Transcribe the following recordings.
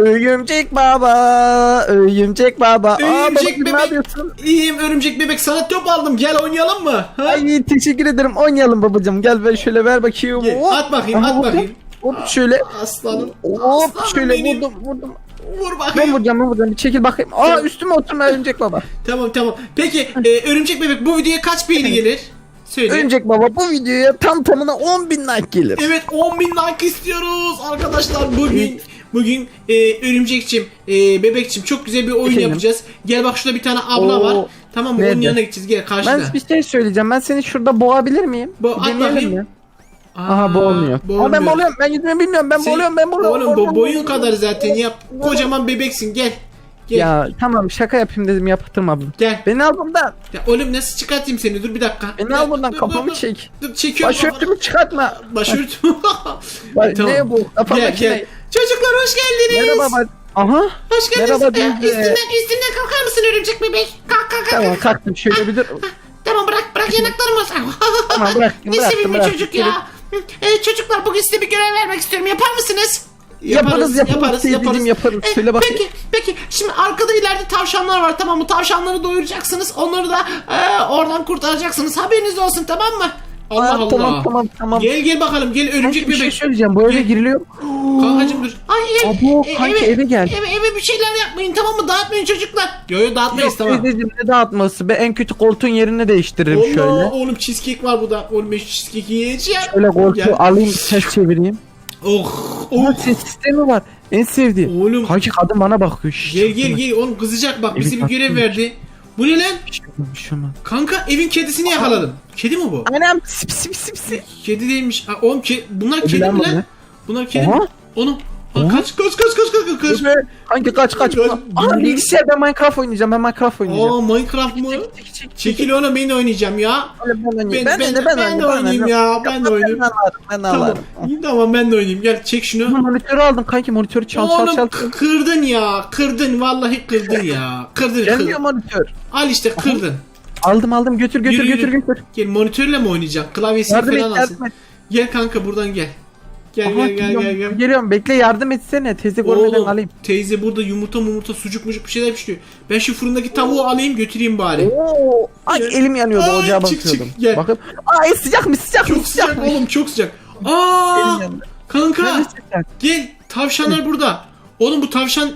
Örümcek baba, örümcek baba. Aa, Örümcek babacığım, ne bebek. yapıyorsun? İyiyim örümcek bebek sana top aldım gel oynayalım mı? Ha? Ay teşekkür ederim. Oynayalım babacığım. Gel ver şöyle ver bakayım. Gel, Hop. at bakayım, Aha, at hop, bakayım. Hop şöyle. Aslanım. Hop aslanım şöyle benim. vurdum vurdum. Vur Ben bakayım. vuracağım ben vuracağım. Bir çekil bakayım. Aa Tamam. üstüme oturma örümcek baba. Tamam tamam. Peki e, örümcek bebek bu videoya kaç beğeni gelir? Söyle. Örümcek baba bu videoya tam tamına 10 bin like gelir. Evet 10 bin like istiyoruz arkadaşlar bugün bugün e, örümcekçim e, bebekçim çok güzel bir oyun Efendim? yapacağız. Gel bak şurada bir tane abla Oo, var. Tamam mı? Onun nerede? yanına gideceğiz. Gel karşıda. Ben bir şey söyleyeceğim. Ben seni şurada boğabilir miyim? Bo- at Deneyelim bakayım. mi? Aha boğulmuyor. Aa, ben boğuluyorum. Ben yüzümü bilmiyorum. Ben Sen- boğuluyorum. Ben boğuluyorum. Oğlum bo- boğuluyorum, boyun kadar zaten yap. Kocaman bebeksin gel. Gel. Ya tamam şaka yapayım dedim yaptırmadım. Gel. Beni al buradan. Ya oğlum nasıl çıkartayım seni? Dur bir dakika. Beni al buradan kafamı dur. çek. Dur çekiyorum. Başörtümü çıkartma. Başört. Bak, Tamam. Ne bu? Gel Kafamdaki gel. Hoş geldiniz. Merhaba baba. Aha. Hoş geldiniz. Merhaba Ee, Deniz. üstünden, üstünden kalkar mısın örümcek bebek? Kalk kalk kalk. Tamam kalktım şöyle bir dur. Tamam bırak bırak yanaklarımı. Tamam, bıraktım, bıraktım, sevimli bıraktım. çocuk ya. Ee, çocuklar bugün size bir görev vermek istiyorum. Yapar mısınız? Yaparız, yaparız, sevdiğim yaparız. Ee, Söyle bakayım. Peki, peki. Şimdi arkada ileride tavşanlar var tamam mı? Tavşanları doyuracaksınız. Onları da e, oradan kurtaracaksınız. Haberiniz olsun tamam mı? Allah Aa, Allah. Tamam tamam tamam. Gel gel bakalım gel örümcek bir şey bebek. söyleyeceğim. Bu eve giriliyor. Kankacım dur. Ay ev, Abo, kanki, eve gel. Eve, eve bir şeyler yapmayın tamam mı? Dağıtmayın çocuklar. Yo yo dağıtmayız Yok tamam. teyzeciğim ne dağıtması be en kötü koltuğun yerini değiştiririm Allah şöyle. oğlum cheesecake var burada. Oğlum ben şu cheesecake yiyeceğim. Şöyle koltuğu Gel. alayım ters çevireyim. Oh oh. ses sistemi var. En sevdiğim. Oğlum. Kanki kadın bana bakıyor. Şşş, Gel gel gel oğlum kızacak bak bize bir Evet, görev haklıymış. verdi. Bu ne lan? Şunu, şunu. Kanka evin kedisini yakaladım. Kedi mi bu? Anam sip sip sip sip. Kedi değilmiş. Ha, oğlum ke bunlar kedi mi lan? Bunlar kedi mi? Oha. Onu. Ha, kaç kaç kaç kaç kaç kaç. Dur be. Kanki kaç kaç. Kaç. Aa bilgisayar ben Minecraft oynayacağım. Ben Minecraft oynayacağım. Aa Minecraft mı? Çek, çek, çek. Çekil oğlum ben de oynayacağım ya. Ben, ben, oynayayım. Ben- ben, ben- de ben, ben de oynayayım ya, ben de oynayayım. Ben alırım ben Tamam. alırım. Tamam ben de oynayayım. Gel çek şunu. Monitörü aldım kanki monitörü çal çal Oğlum çal. k- kırdın ya. Kırdın vallahi kırdın ya. Kırdın Gelmiyor kırdın. monitör. Al işte kırdın. Aldım aldım götür götür Yürü, götür yürü. götür. Gel monitörle mi oynayacaksın? Klavyesini Yardım et falan alsın. yardım et. Gel kanka buradan gel. Gel Aha, gel gel gel gel. Geliyorum bekle yardım etsene teyze görmeden Oğlum alayım. teyze burada yumurta mumurta sucuk mucuk bir şeyler pişiriyor. Ben şu fırındaki tavuğu alayım götüreyim bari. Oo, ay Gel. elim yanıyordu Ay, ocağa çık, çık, basıyordum. gel. Bakın. Ay sıcak mı sıcak mı Çok sıcak mı? oğlum çok sıcak. Aa Elim yandı. kanka sıcak? gel tavşanlar burada. Oğlum bu tavşan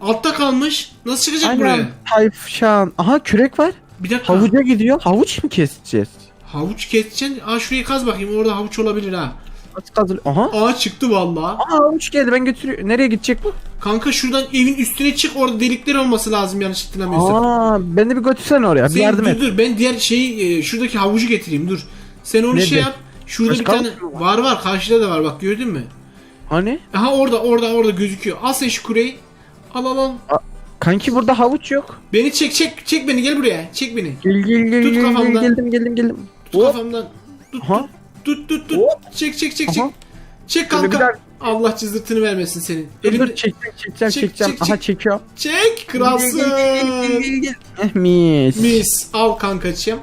altta kalmış. Nasıl çıkacak buraya? Aynen tayfşan. Aha kürek var. Bir dakika. Havuca gidiyor. Havuç mu keseceğiz? Havuç keseceksin. Aa şurayı kaz bakayım orada havuç olabilir ha. Nasıl kazıl? Aha. Aa çıktı vallahi. Aa havuç geldi ben götürüyorum. Nereye gidecek bu? Kanka şuradan evin üstüne çık orada delikler olması lazım yanlış hatırlamıyorsam. Aa ben de bir götürsene oraya. Bir Sen yardım dur et. dur ben diğer şeyi e, şuradaki havucu getireyim dur. Sen onu Nerede? şey yap. Şurada Başka bir tane havuç mu var var karşıda da var bak gördün mü? Hani? Aha orada orada orada gözüküyor. Al sen şu kureyi. Al al al. Kanki burada havuç yok. Beni çek çek çek beni gel buraya. Çek beni. Gel gel gel Tut gel, gel kafamdan. geldim geldim geldim. Tut Hop. kafamdan. Tut Aha. tut tut tut. Hop. Çek çek çek çek. Aha. Çek Şöyle kanka. daha- Allah cızırtını vermesin senin. Dur Elimde çekeceğim çekeceğim Çek, çekeceğim. çek, Aha çek. çekiyorum. çek kralsın. Eh, Mis. Mis al kankacığım.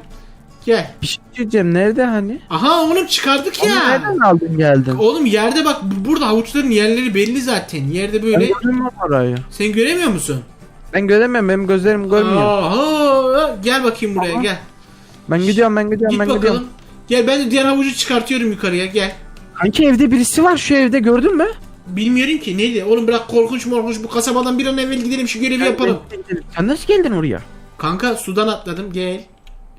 Gel. Bir şey diyeceğim nerede hani? Aha oğlum çıkardık Onu ya. nereden aldın geldin? Oğlum yerde bak bu- burada havuçların yerleri belli zaten. Yerde Ben böyle. göremiyorum orayı. Sen göremiyor musun? Ben göremiyorum benim gözlerim görmüyor. Aha, gel bakayım buraya Aha. gel. Ben gidiyorum ben gidiyorum Git ben bakalım. Gel ben de diğer havucu çıkartıyorum yukarıya gel. Kanki evde birisi var şu evde gördün mü? Bilmiyorum ki neydi? Oğlum bırak korkunç morkunç bu kasabadan bir an evvel gidelim şu görevi yapalım. Sen nasıl geldin oraya? Kanka sudan atladım gel.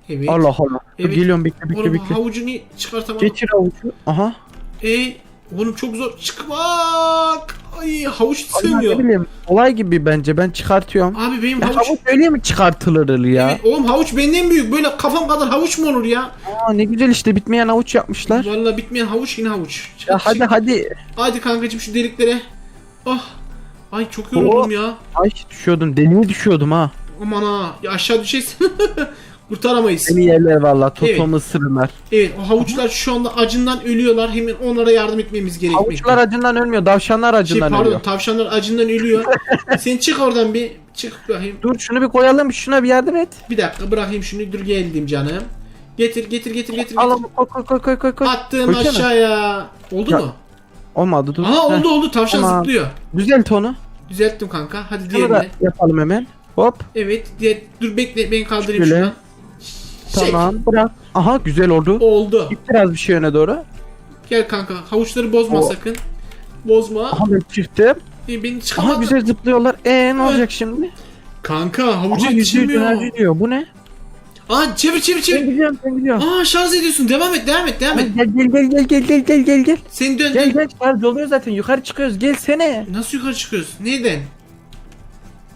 Evet. Allah Allah. Evet. Geliyorum bekle bekle Oğlum bekle. havucunu çıkartamadım. Geçir avucu. Aha. E, oğlum çok zor çıkmak. Ay havuç Allah ne sığmıyor. bileyim. Olay gibi bence ben çıkartıyorum. Abi benim Ya havuç... havuç öyle mi çıkartılır ya? Evet, oğlum havuç benden büyük. Böyle kafam kadar havuç mu olur ya? Aa ne güzel işte bitmeyen havuç yapmışlar. Vallahi bitmeyen havuç yine havuç. Ya hadi hadi. Hadi kankacım şu deliklere. Oh. Ay çok yoruldum ya. Ay düşüyordum deliye düşüyordum ha. Aman ha. Ya aşağı düşersin. Kurtaramayız. Deli yerler valla totomu ısırırlar. Evet o havuçlar şu anda acından ölüyorlar. Hemen onlara yardım etmemiz gerekmekte. Havuçlar acından ölmüyor davşanlar Şey, acından pardon ölüyor. tavşanlar acından ölüyor. Sen çık oradan bir. Çık bakayım. Dur şunu bir koyalım şuna bir yardım et. Bir dakika bırakayım şunu. Dur geldim canım. Getir getir getir getir. Al getir. onu koy koy koy koy koy. koy. Attım Koysana. aşağıya. Oldu Ya, mu? Olmadı dur. Aha Heh, oldu oldu. Tavşan Tamam. zıplıyor. Düzelt onu. Düzelttim kanka. Hadi diğerine. da yapalım hemen. Hop. Evet. Diğer dur bekle ben kaldırayım Şöyle. şuradan. Çek. Tamam bırak. Aha güzel oldu. Oldu. Git biraz bir şey öne doğru. Gel kanka. Havuçları bozma O- sakın. Bozma. Aha ben çıktım. E, beni Aha çıkamadın. güzel zıplıyorlar. Ee ne olacak şimdi? Kanka havuca Aha enerji diyor. Bu ne? Aa çevir çevir Ben çevir. gidiyorum ben gidiyorum. Aa şarj ediyorsun. Devam et devam et devam et. Gel gel gel gel gel gel gel gel gel. Sen dön. Gel dön. gel şarj oluyor zaten yukarı çıkıyoruz gelsene. Nasıl yukarı çıkıyoruz? Neyden? Ne,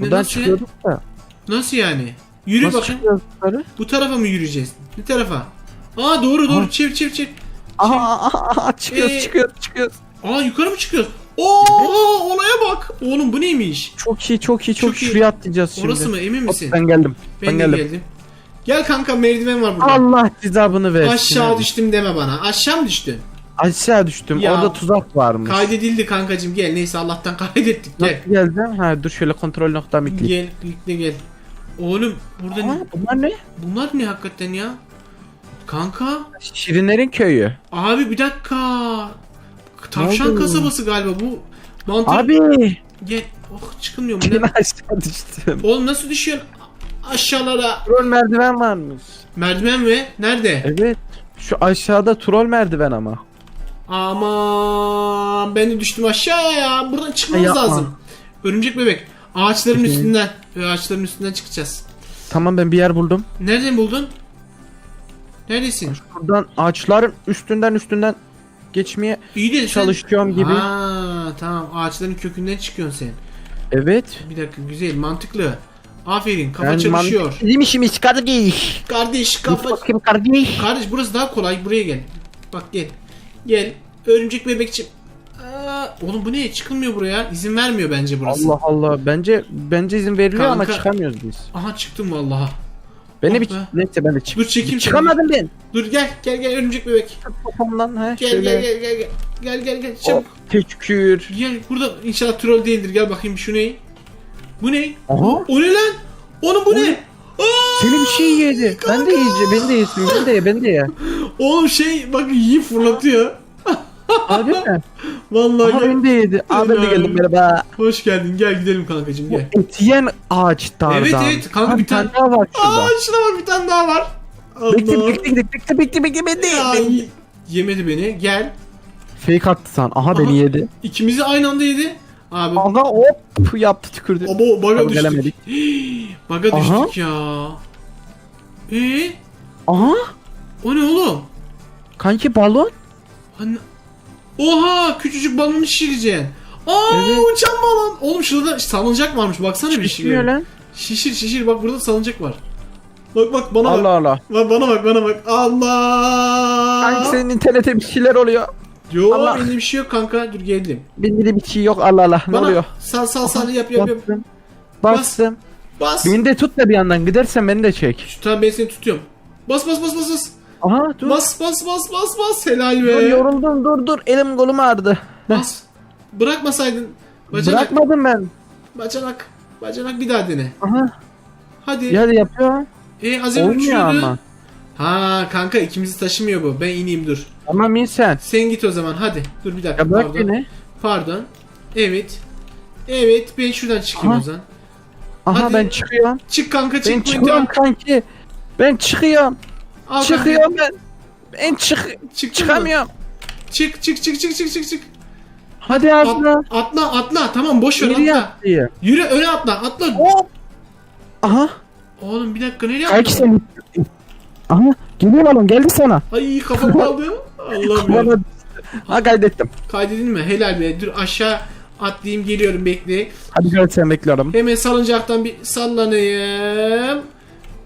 Buradan nasıl, ya? çıkıyorduk da. nasıl yani? Yürü Nasıl yukarı? Bu tarafa mı yürüyeceğiz? Ne tarafa? Aa doğru doğru. Ha. Çevir çevir çevir. Aha aha aha çıkıyoruz Ee, çıkıyoruz çıkıyoruz. Aa yukarı mı çıkıyoruz? Oo olaya bak. Oğlum bu neymiş? Çok iyi çok iyi çok, Çok iyi. şuraya atlayacağız şimdi. Orası mı emin Hop, misin? ben geldim. Ben, Ben, de geldim. geldim. Gel kanka merdiven var burada. Allah cezabını versin. Aşağı abi. düştüm deme bana. Aşağı mı düştün? Aşağı düştüm. Ya. Orada tuzak varmış. Kaydedildi kankacım gel. Neyse Allah'tan kaydettik gel. Nasıl geldim? Ha dur şöyle kontrol noktam ekleyeyim. Gel birlikte gel. Oğlum burada Aa, ne? bunlar ne? Bunlar ne hakikaten ya? Kanka Şirinlerin köyü. abi bir dakika. Tavşan oldu? kasabası galiba bu. Mantar... Abi. Gel. Oh çıkılmıyor mu? Ben Ne? aşağı düştüm. Oğlum nasıl düşüyorsun? Aşağılara. Troll merdiven varmış. Merdiven mi? Nerede? Evet. Şu aşağıda troll merdiven ama. Aman ben de düştüm aşağıya ya. Buradan çıkmamız Yapma. lazım. Örümcek bebek. Ağaçların Peki. üstünden. Ve Ağaçların üstünden çıkacağız. Tamam ben bir yer buldum. Nereden buldun? Neredesin? Buradan ağaçların üstünden üstünden geçmeye İyi de sen... çalışıyorum gibi. Ha tamam ağaçların kökünden çıkıyorsun sen. Evet. Bir dakika güzel mantıklı. Aferin kafa Ben çalışıyor. Bizim işimiz kardeş. Kardeş kafa... bakayım kardeş. Kardeş burası daha kolay buraya gel. Bak gel. Gel. Örümcek bebekçim. Aa, oğlum bu ne? Çıkılmıyor buraya. İzin vermiyor bence burası. Allah Allah. Bence bence izin veriliyor ama Kanka. çıkamıyoruz biz. Aha çıktım vallaha. Beni Oh bir be. neyse ben de çık. Dur çekeyim seni. Çıkamadım ben. Dur gel gel gel örümcek bebek. Popomdan he Gel şöyle. gel gel gel gel. Gel gel gel Oh, çabuk. teşekkür. Gel burada inşallah troll değildir. Gel bakayım şu ne? Bu ne? Aha. O ne lan? Oğlum bu ne? Aa! Seni bir şey yedi. Ben de yiyeceğim. Ben de yesin. Ben de ye. Ben de ye. Oğlum şey bak iyi fırlatıyor. Abi mi? Vallahi Aha gel. ben de yedi. Aa ben de geldim merhaba. Hoş geldin. Gel gidelim kankacığım Bu gel. et yiyen ağaçlardan. Evet, evet. Kanka Ha, bir tane- daha var şurada. Aa şuna bak bir tane daha var. Bekle Allah. bekle bekle bekle bekle bekle ben de Ya, yedim. y- yemedi beni. Gel. Fake attı san. Aha, Aha. beni yedi. İkimizi aynı anda yedi. Abi. Aga hop yaptı tükürdü. Abo baga Abi, düştük. gelemedik. baga Aha. düştük ya. Ee, Aha o ne oğlum? kanki balon. Hani... Oha küçücük balonu şişireceksin. Aa Evet. uçan balon. Oğlum şurada salıncak varmış baksana bir şey. Lan. Şişir şişir bak burada salıncak var. Bak bak bana Allah bak. Allah. Bak bana bak bana bak. Allah. Kanki senin internete bir şeyler oluyor. Yo Allah. bende bir şey yok kanka. Dur geldim. De bir şey yok Allah Allah. Ne Bana oluyor? sal sal sal yap yap yap. Bastım. Bastım. Bas. Beni de tut da bir yandan. Gidersen beni de çek. Şu tamam ben seni tutuyorum. Bas bas bas bas bas. Aha dur. Bas bas bas bas bas. Helal Dur be. yoruldum dur dur. Elim kolum ağrıdı. Bas. Bırakmasaydın. Bacanak. Bırakmadım ben. Bacanak. Bacanak bir daha dene. Aha. Hadi. Ya da yapıyor. E Olmuyor uçuyordu. ama. Ha kanka ikimizi taşımıyor bu. Ben ineyim dur. Tamam iyi sen. Sen git o zaman hadi. Dur bir dakika Ya bırak pardon. beni. Pardon. Evet. Evet ben şuradan çıkayım Aha. o zaman. Aha Hadi. ben çıkıyorum. Çık kanka çık. Ben çıkıyorum kanki. Ben çıkıyorum. Al. Çıkıyorum ben. Ben çık Çıktın mı? çıkamıyorum. Çık çık çık çık çık çık çık. Hadi At- abla. atla atla tamam boş ver atla. attı? Yürü öne atla atla. Hop. Aha. Oğlum bir dakika nereye Kanki atladın? sen. Aha. Geliyor oğlum geldi sana. Ay kafam kaldı. Allah'ım ya. Bana... Ha kaydettim. Kaydedin mi? Helal be. Dur aşağı atlayayım geliyorum bekle. Hadi gel sen bekliyorum. Hemen salıncaktan bir sallanayım.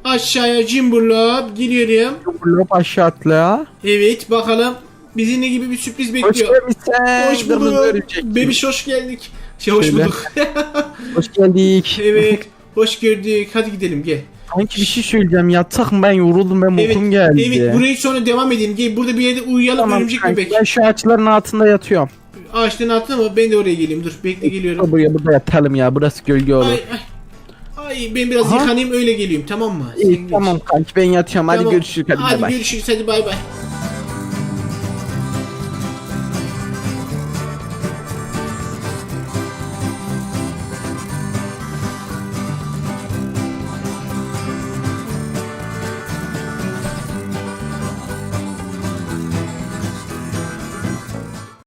Aşağıya cimburlop geliyorum. Hop aşağı atla. Evet bakalım bizi ne gibi bir sürpriz Hoş bekliyor. gelmişsin. Hoş bulduk. Bebiş hoş geldik. Şey hoş Şöyle. bulduk. Hoş geldik. evet. Hoş gördük. Hadi gidelim gel. Kanki bir şey söyleyeceğim. Yatsak mı ben yoruldum ben Evet. uykum geldi. Evet burayı sonra devam edelim. Gel burada bir yerde uyuyalım Tamam örümcek kanki bebek. ben şu ağaçların altında yatıyorum. Ağaçların altına ama ben de oraya geleyim. Dur bekle geliyorum. Buraya burada yatalım ya burası gölge olur. Ay ay. Ben biraz Aha. yıkanayım öyle geleyim tamam mı? İyi tamam kanki ben yatıyorum hadi görüşürüz hadi, Hadi bay bay. görüşürüz hadi bay bay.